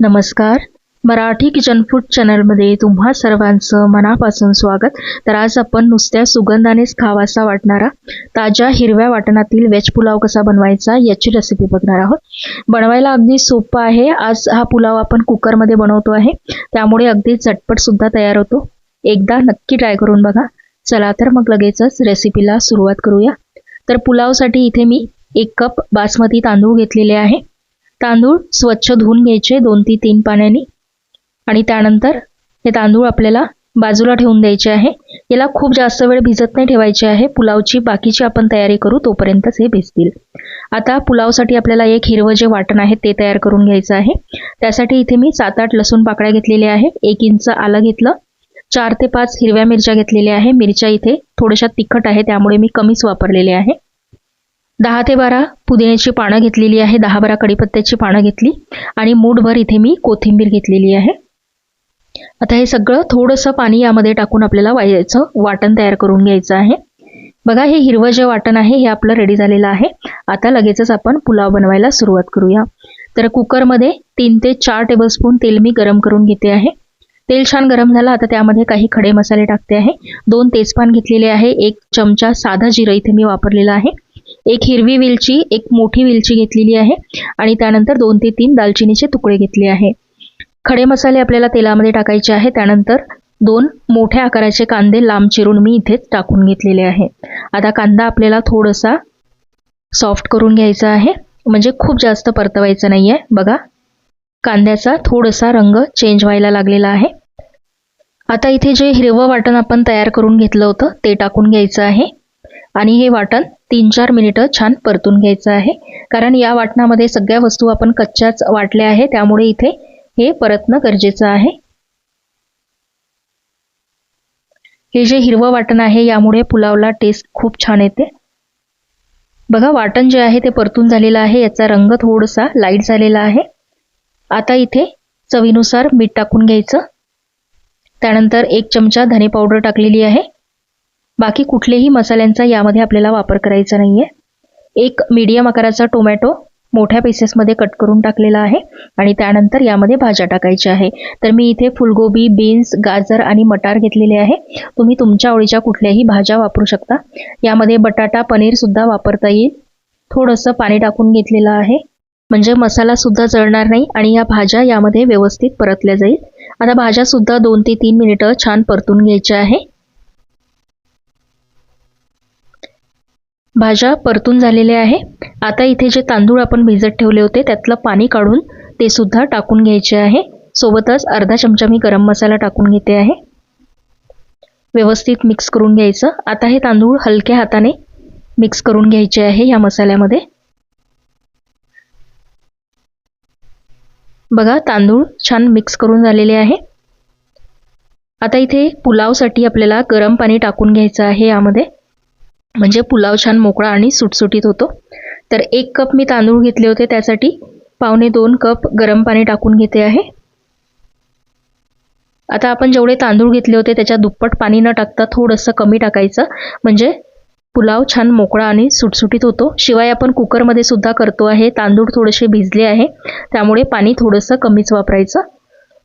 नमस्कार. Marathi kitchen food चॅनलमध्ये तुम्हा सर्वांचं मनापासून स्वागत. तर आज आपण नुसत्या सुगंधानेच खावासा वाटणारा ताज्या हिरव्या वाटणातील वेज पुलाव कसा बनवायचा याची रेसिपी बघणार आहोत. बनवायला अगदी सोपं आहे. आज हा पुलाव आपण कुकरमध्ये बनवतो आहे. त्यामुळे अगदी चटपटसुद्धा तयार होतो. एकदा नक्की ट्राय करून बघा. चला तर मग लगेचच रेसिपीला सुरुवात करूया. तर पुलावसाठी इथे मी एक कप बासमती तांदूळ घेतलेले आहे. तांदूळ स्वच्छ धुवून घ्यायचे दोन ते तीन पाण्याने. आणि त्यानंतर हे तांदूळ आपल्याला बाजूला ठेवून द्यायचे आहे. याला खूप जास्त वेळ भिजत नाही ठेवायचे आहे. पुलावची बाकीची आपण तयारी करू तोपर्यंतच हे भिजतील. आता पुलावसाठी आपल्याला एक हिरवं जे वाटण आहे ते तयार करून घ्यायचं आहे. त्यासाठी इथे मी सात आठ लसूण पाकळ्या घेतलेल्या आहे. एक इंच आलं घेतलं. चार ते पाच हिरव्या मिरच्या घेतलेल्या आहे. मिरच्या इथे थोड्याशा तिखट आहे त्यामुळे मी कमीच वापरलेले आहे. दहा ते बारा पुदिन्याची पानं घेतलेली आहे. दहा बारा कडीपत्त्याची पानं घेतली. आणि मूठभर इथे मी कोथिंबीर घेतलेली आहे. आता हे सगळं थोडंसं पाणी यामध्ये टाकून आपल्याला वायचं वाटण तयार करून घ्यायचं आहे. बघा हे हिरवं जे वाटण आहे हे आपलं रेडी झालेलं आहे. आता लगेचच आपण पुलाव बनवायला सुरुवात करूया. तर कुकरमध्ये तीन ते चार टेबलस्पून तेल मी गरम करून घेते आहे. तेल छान गरम झालं आता त्यामध्ये काही खडे मसाले टाकते आहे. दोन तेजपान घेतलेले आहे. एक चमचा साधा जिरं इथे मी वापरलेला आहे. एक हिरवी वेलची एक मोठी वेलची घेतलेली आहे आणि त्यानंतर दोन ते तीन दालचिनीचे तुकडे घेतले आहे. खडे मसाले आपल्याला तेलामध्ये टाकायचे आहे. त्यानंतर दोन मोठ्या आकाराचे कांदे लांब चिरून मी इथेच टाकून घेतलेले आहे. आता कांदा आपल्याला थोडासा सॉफ्ट करून घ्यायचा आहे. म्हणजे खूप जास्त परतवायचं नाही आहे बघा कांद्याचा थोडासा रंग चेंज व्हायला लागलेला आहे. आता इथे जे हिरवं वाटण आपण तयार करून घेतलं होतं ते टाकून घ्यायचं आहे. आणि हे वाटण तीन चार मिनिटं छान परतून घ्यायचं आहे. कारण या वाटणामध्ये सगळ्या वस्तू आपण कच्च्याच वाटल्या आहे त्यामुळे इथे हे परतणं गरजेचं आहे. हे जे हिरवं वाटण आहे यामुळे पुलावला टेस्ट खूप छान येते. बघा वाटण जे आहे ते परतून झालेलं आहे याचा रंग थोडासा लाइट झालेला आहे. आता इथे चवीनुसार मीठ टाकून घ्यायचं. त्यानंतर एक चमचा धने पावडर टाकलेली आहे. बाकी कुठलेही मसाल्यांचा यामध्ये आपल्याला वापर करायचा नाही आहे एक मीडियम आकाराचा टोमॅटो मोठ्या पीसेसमध्ये कट करून टाकलेला आहे आणि त्यानंतर यामध्ये भाज्या टाकायच्या आहे. तर मी इथे फुलगोबी बीन्स गाजर आणि मटार घेतलेले आहे. तुम्ही तुमच्या आवडीच्या कुठल्याही भाज्या वापरू शकता. यामध्ये बटाटा पनीरसुद्धा वापरता येईल. थोडंसं पाणी टाकून घेतलेलं आहे. म्हणजे मसालासुद्धा जळणार नाही आणि या भाज्या यामध्ये व्यवस्थित परतल्या जाईल. आता भाज्यासुद्धा दोन ते तीन मिनिटं छान परतून घ्यायच्या आहे. भाज्या परतून झालेल्या आहे. आता इथे जे तांदूळ आपण भिजत ठेवले होते त्यातलं पाणी काढून ते सुद्धा टाकून घ्यायचे आहे. सोबतच अर्धा चमचा मी गरम मसाला टाकून घेते आहे. व्यवस्थित मिक्स करून घ्यायचं. आता हे तांदूळ हलक्या हाताने मिक्स करून घ्यायचे आहे या मसाल्यामध्ये. बघा तांदूळ छान मिक्स करून झालेले आहे. आता इथे पुलावसाठी आपल्याला गरम पाणी टाकून घ्यायचं आहे यामध्ये. म्हणजे पुलाव छान मोकळा आणि सुटसुटीत होतो. तर एक कप मी तांदूळ घेतले होते त्यासाठी. पावणे दोन कप गरम पाणी टाकून घेते आहे. आता आपण जेवढे तांदूळ घेतले होते त्याच्या दुप्पट पाणी न टाकता थोडंसं कमी टाकायचं. म्हणजे पुलाव छान मोकळा आणि सुटसुटीत होतो. शिवाय आपण कुकरमध्ये सुद्धा करतो आहे. तांदूळ थोडेसे भिजले आहे. त्यामुळे पाणी थोडंसं कमीच वापरायचं.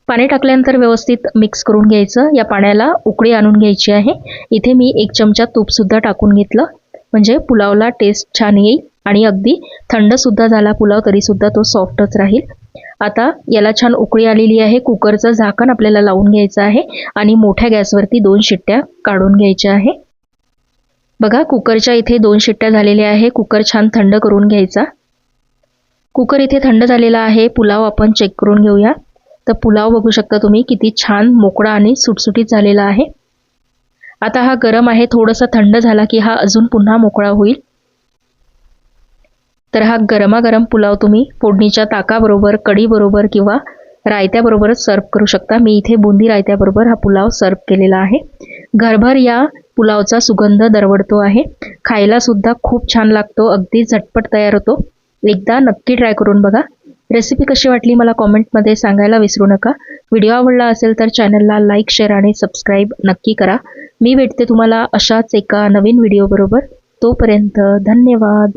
पाणी टाकल्यानंतर व्यवस्थित मिक्स करून घ्यायचं. या पाण्याला उकळी आणून घ्यायची आहे. इथे मी एक चमचा तूपसुद्धा टाकून घेतलं. म्हणजे पुलावला टेस्ट छान येईल आणि अगदी थंडसुद्धा झाला पुलाव तरीसुद्धा तो सॉफ्टच राहील. आता याला छान उकळी आलेली आहे. कुकरचं झाकण आपल्याला लावून घ्यायचं आहे आणि मोठ्या गॅसवरती दोन शिट्ट्या काढून घ्यायच्या आहे. बघा कुकरच्या इथे दोन शिट्ट्या झालेल्या आहे. कुकर छान थंड करून घ्यायचा. कुकर इथे थंड झालेला आहे. पुलाव आपण चेक करून घेऊया. तर पुलाव बघू शकता तुम्ही किती छान मोकळा आणि सुटसुटीत झालेला आहे. आता हा गरम आहे थोडासा थंड झाला की हा अजून पुन्हा मोकळा होईल. तर हा गरमागरम पुलाव तुम्ही फोडणीच्या ताकाबरोबर कढीबरोबर किंवा रायत्याबरोबरच सर्व करू शकता. मी इथे बुंदी रायत्याबरोबर हा पुलाव सर्व केलेला आहे. घरभर या पुलावचा सुगंध दरवडतो आहे. खायला सुद्धा खूप छान लागतो अगदी झटपट तयार होतो. एकदा नक्की ट्राय करून बघा. रेसिपी कशी वाटली मला कॉमेंटमध्ये सांगायला विसरू नका. व्हिडिओ आवडला असेल तर चॅनलला लाईक शेअर आणि सबस्क्राईब नक्की करा. मी भेटते तुम्हाला अशाच एका नवीन व्हिडिओबरोबर तोपर्यंत धन्यवाद.